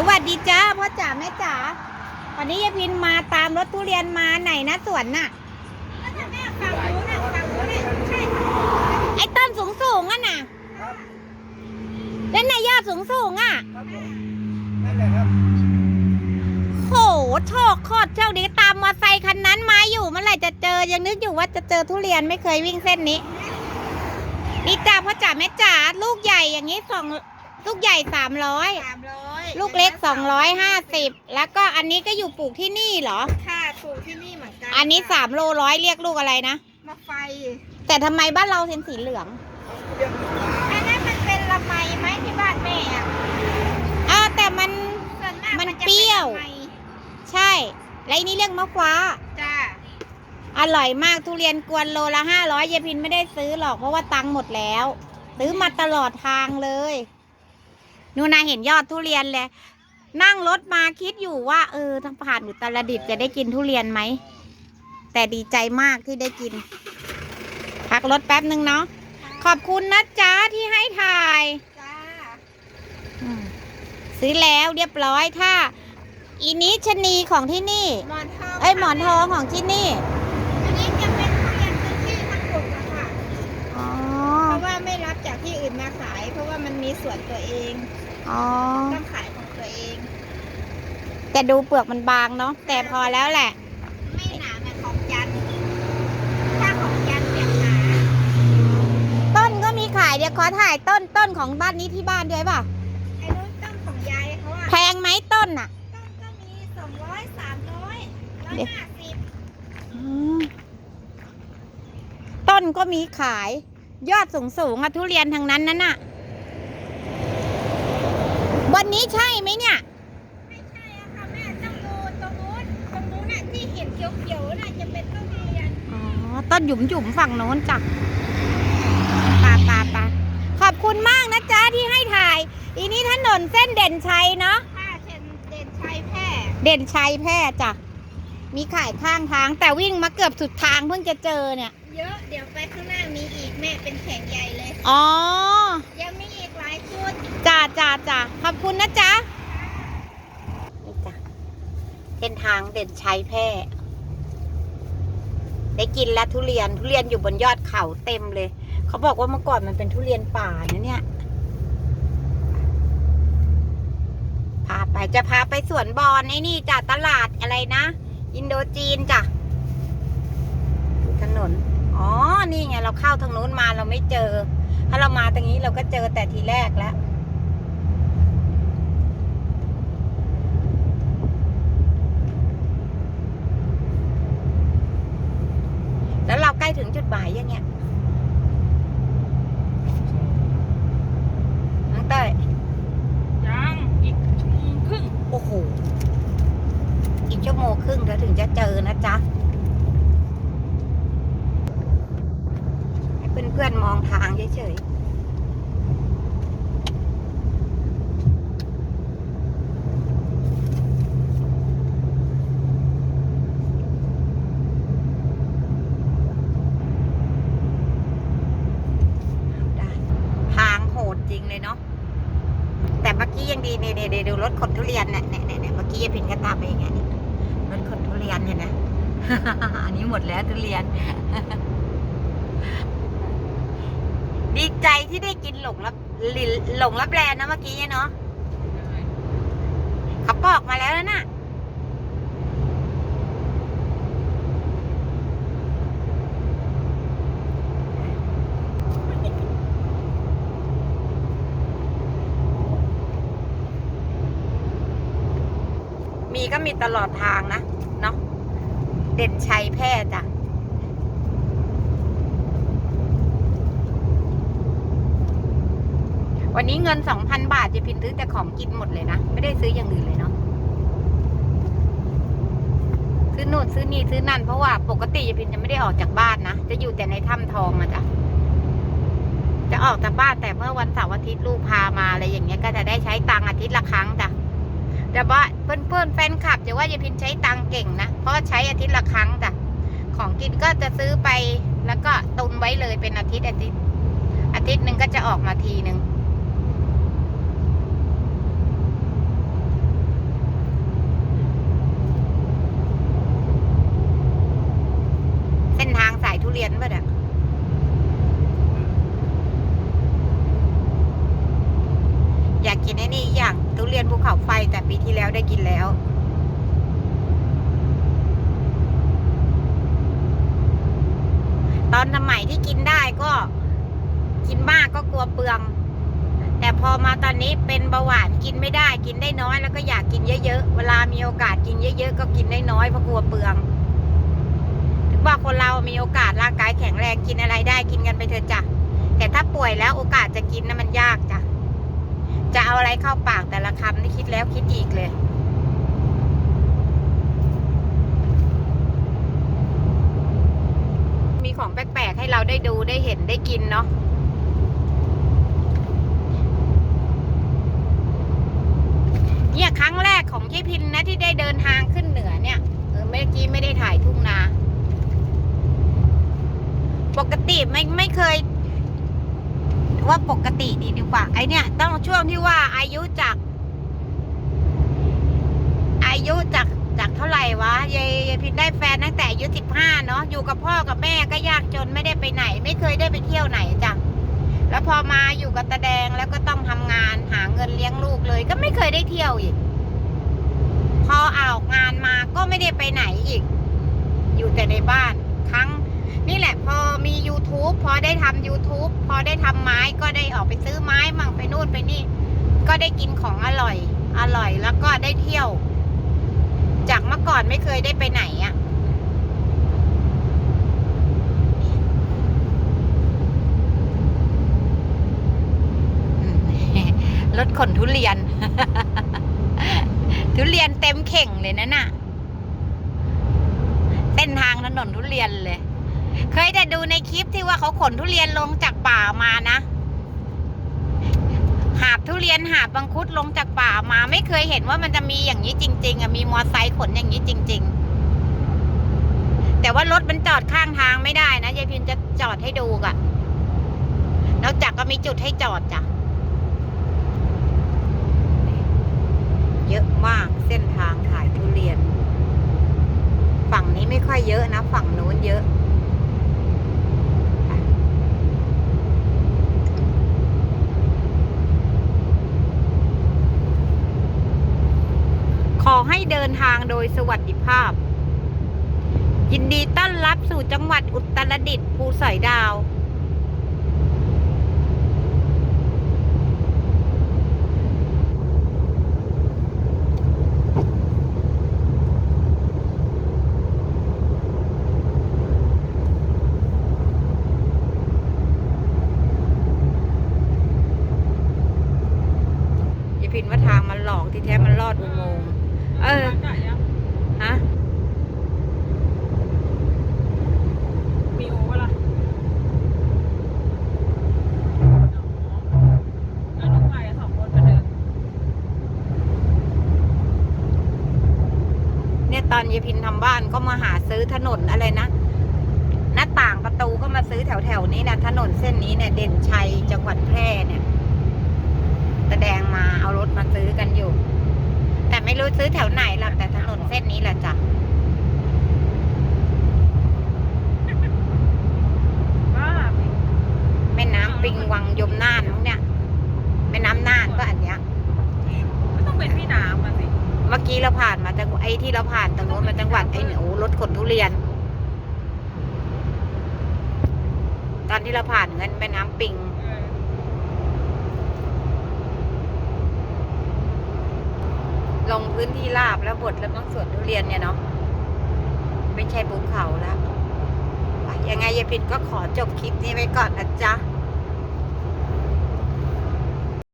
สวัสดีจ้าพ่อจ๋าแม่จ๋าวันนี้ยายพินมาตามรถทุเรียนมาไหนนะสวนน่ะไอ้ต้นสูงสูงอะน่ะแล้วนายยอดสูงสูงอะครับผมนั่นแหละครับโหโชคโคตรโชคดีตามมอไซค์คันนั้นมาอยู่เมื่อไหร่จะเจอยังนึกอยู่ว่าจะเจอทุเรียนไม่เคยวิ่งเส้นนี้นี่จ้าพ่อจ๋าแม่จ๋าลูกใหญ่อย่างนี้สอง ลูกใหญ่สามร้อยสามร้อยลูกเล็กสองร้อยห้าสิบแล้วก็อันนี้ก็อยู่ปลูกที่นี่เหรอ ค่ะปลูกที่นี่เหมือนกันอันนี้สามโลร้อยเรียกลูกอะไรนะมาไฟ แต่ทำไมบ้านเราเป็นสีเหลืองเรียกอันนั้นมันเป็นละไมไหมที่บ้านแม่อะอ่าแต่มัน ส่วนมากมันจะเปรี้ยวละไมใช่และอันนี้เรียกมะฟ้า จ้าอร่อยมากทุเรียนกวนโลละห้าร้อยยายพินไม่ได้ซื้อหรอกเพราะว่าตังค์หมดแล้ว ซื้อมาตลอดทางเลย นูนาเห็นยอดทุเรียนเลยนั่งรถมาคิดอยู่ว่าเออทางผ่านอุตรดิตถ์จะได้กินทุเรียนไหม แต่ดีใจมากที่ได้กิน พักรถแป๊บนึงเนาะขอบคุณนะจ๊ะที่ให้ถ่ายจ้าอืมซื้อแล้วเรียบร้อยถ้า อีนี้ชะนีของที่นี่ หมอนทองเอ้ยหมอนทองของที่นี่อันนี้จะเป็นทุเรียนพื้นที่ทั้งหมดอะค่ะอ๋อเพราะว่าไม่รับจากที่อื่นมาขาย เพราะว่ามันมีสวนตัวเอง อ๋อ ต้องขายของตัวเอง แต่ดูเปลือกมันบางเนาะแต่พอแล้วแหละ ไม่หนาเหมือนของจันทร์ถ้าของจันทร์เปียกหนาต้นก็มีขายเดี๋ยวขอถ่ายต้นต้นของบ้านนี้ที่บ้านด้วยป่ะไอ้นู้นต้นของยายเขาอะแพงไหมต้นอะต้นก็มีสองร้อยสามร้อยร้อยเดี๋ยวห้าสิบอืมต้นก็มีขาย ยอดสูงสูงๆอะทุเรียนทางนั้นนั่นน่ะ วันนี้ใช่ไหมเนี่ย ไม่ใช่อะค่ะแม่ต้องดูตรงนู้นตรงนู้นน่ะที่เห็นเขียวๆน่ะจะเป็นต้นทุเรียนอ๋อ ต้นหยุมหยุมๆฝั่งโน้นจ้ะปาปาปาขอบคุณมากนะจ๊ะที่ให้ถ่าย อีนี้ถนนเส้นเด่นชัยเนาะถ้าเช่นเด่นชัยแพร่เด่นชัยแพร่จ้ะ มีขายข้างทาง แต่วิ่งมาเกือบสุดทางเพิ่งจะเจอเนี่ย เยอะเดี๋ยวไปข้างหน้ามีอีกแม่เป็นแข่งใหญ่เลยอ๋อยังมีอีกหลายชุด จ้าจ้าจ้าขอบคุณนะจ๊ะนี่จ้ะเส้นทางเด่นชัยแพร่ได้กินแล้วทุเรียนทุเรียนอยู่บนยอดเขาเต็มเลย เขาบอกว่าเมื่อก่อนมันเป็นทุเรียนป่านะเนี่ยพาไปจะพาไปสวนบอนไอ้นี่จ้ะตลาดอะไรนะอินโดจีนจ้ะถนนอ๋อนี่ไงเราเข้าทางนู้นมาเราไม่เจอ ถ้าเรามาตรงนี้เราก็เจอแต่ทีแรกแล้ว แล้วเราใกล้ ถึงจุดหมายยังเนี่ยน้องเต้ยยังอีกชั่วโมงครึ่งโอ้โหอีกชั่วโมงครึ่งเดี๋ยวถึงจะเจอนะจ๊ะให้เพื่อนๆมองทางเฉยๆได้ทางโหดจริงเลยเนาะ แต่เมื่อกี้ยังดีเนี่ยเดี๋ยวดู รถขนทุเรียนเนี่ยเนี่ยเนี่ยเนี่ยเมื่อกี้ยายพินก็ตามไปอย่างเงี้ยเนี่ยรถขนทุเรียนเนี่ยนะอันนี้หมดแล้วทุเรียน ดีใจที่ได้กินหลงรับลิหลงรับแลนะเมื่อกี้เนี่ยเนาะเขาบอกมาแล้วนะ มีตลอดทางนะเนาะเด่นชัยแพร่จ้ะวันนี้เงินสองพันบาทจะพินซื้อแต่ของกินหมดเลยนะ ไม่ได้ซื้ออย่างอื่นเลยเนาะซื้อนู่นซื้อนี่ซื้อนั่นเพราะว่าปกติยายพินจะไม่ได้ออกจากบ้านนะ จะอยู่แต่ในถ้ำทองนะจ๊ะจะออกจากบ้านแต่เมื่อวันเสาร์อาทิตย์ลูกพามาอะไรอย่างเงี้ยก็จะได้ใช้ตังอาทิตย์ละครั้งจ้ะ แต่ว่าเพื่อนเพื่อนๆแฟนคลับจะว่ายายพินใช้ตังเก่งนะ เพราะว่าใช้อาทิตย์ละครั้งจ้ะของกินก็จะซื้อไปแล้วก็ตุนไว้เลยเป็นอาทิตย์อาทิตย์อาทิตย์หนึ่งก็จะออกมาทีหนึ่ง เรียนภูเขาไฟ แต่ปีที่แล้วได้กินแล้ว ตอนสมัยที่กินได้ก็กินมากก็กลัวเปลือง แต่พอมาตอนนี้เป็นเบาหวานกินไม่ได้กินได้น้อย แล้วก็อยากกินเยอะๆเวลามีโอกาสกินเยอะ ๆ ก็กินได้น้อยเพราะกลัวเปลืองถึงว่าคนเรามีโอกาสร่างกายแข็งแรงกินอะไรได้กินกันไปเถอะจ้ะแต่ถ้าป่วยแล้วโอกาสจะกินนะมันยากจ้ะจะเอาอะไรเข้าปากแต่ละคำนี่คิดแล้วคิดอีกเลย ของแปลกๆให้เราได้ดูได้เห็นได้กินเนาะเนี่ยครั้งแรกของยี่พินนะที่ได้เดินทางขึ้นเหนือเนี่ยเออเมื่อกี้ไม่ได้ถ่ายทุ่งนา ปกติไม่ไม่เคย ว่าปกติดีดีกว่าไอเนี่ย ต้องช่วงที่ว่าอายุจาก อายุจาก จากเท่าไหร่วะยายยายพินได้แฟนตั้งแต่อายุสิบห้าเนาะอยู่กับพ่อกับแม่ก็ยากจนไม่ได้ไปไหน ไม่เคยได้ไปเที่ยวไหนจ้ะแล้วพอมาอยู่กับตาแดงแล้วก็ต้องทำงานหาเงินเลี้ยงลูกเลย ก็ไม่เคยได้เที่ยวอีก พอออกงานมาก็ไม่ได้ไปไหนอีก อยู่แต่ในบ้านครั้ง นี่แหละ พอมี YouTube พอได้ทำ YouTube พอได้ทำไม้ก็ได้ออกไปซื้อไม้มั่งไปนู่นไปนี่ ก็ได้กินของอร่อย อร่อยแล้วก็ได้เที่ยว จากเมื่อก่อนไม่เคยได้ไปไหนอะ่ะรถขนทุเรียน ทุเรียนเต็มเข่งเลยนะน่ะเส้นทางถนนทุเรียนเลย เคยแต่ดูในคลิปที่ว่าเขาขนทุเรียนลงจากป่ามานะ หาบทุเรียนหาบบังคุดลงจากป่ามาไม่เคยเห็นว่ามันจะมีอย่างนี้จริง ๆอะมีมอไซค์ขนอย่างนี้จริง ๆ แต่ว่ารถมันจอดข้างทางไม่ได้นะยายพินจะจอดให้ดูกะนอกจากก็มีจุดให้จอดจ้ะเยอะมากเส้นทางขายทุเรียน ฝั่งนี้ไม่ค่อยเยอะนะ ฝั่งนู้นเยอะ ให้เดินทางโดยสวัสดิภาพ ยินดีต้อนรับสู่จังหวัดอุตรดิตถ์ภูสอยดาวอย่าพินว่าทางมันหลอกที่แท้มันลอดอุโมงค์ เออ ฮะ มีโอเวล่ะแล้วน้องไปสองคนไปเดิน เนี่ยต อนยายพินทำบ้านก็มาหาซื้อถนนอะไรนะหน้าต่างประตูก็มาซื้อแถวแถวๆนี้นะถนนเส้นนี้เนี่ยเด่นชัยจังหวัดแพร่เนี่ยตะแดงมาเอารถมาซื้อกันอยู่ แต่ไม่รู้ซื้อแถวไหนหรอกแต่ถนนเส้นนี้แหละจ้ะบ้าแม่น้ำปิงวังยมน่านมั้งเนี่ยแม่น้ำน่านก็อันเนี้ยไม่ต้องเป็นพี่น้ำมาสิเมื่อกี้เราผ่านมาจังไอ้ที่เราผ่านตรงโน้นมาจังหวัดไอ้หนูรถขนทุเรียน ตอนที่เราผ่านเงินแม่น้ำปิงลงพื้นที่ราบแล้วบดแล้วต้องสวนทุเรียนเนี่ยเนาะไม่ใช่ภูเขาแล้วยังไงยายผิดก็ขอจบคลิปนี้ไว้ก่อนนะจ๊ะ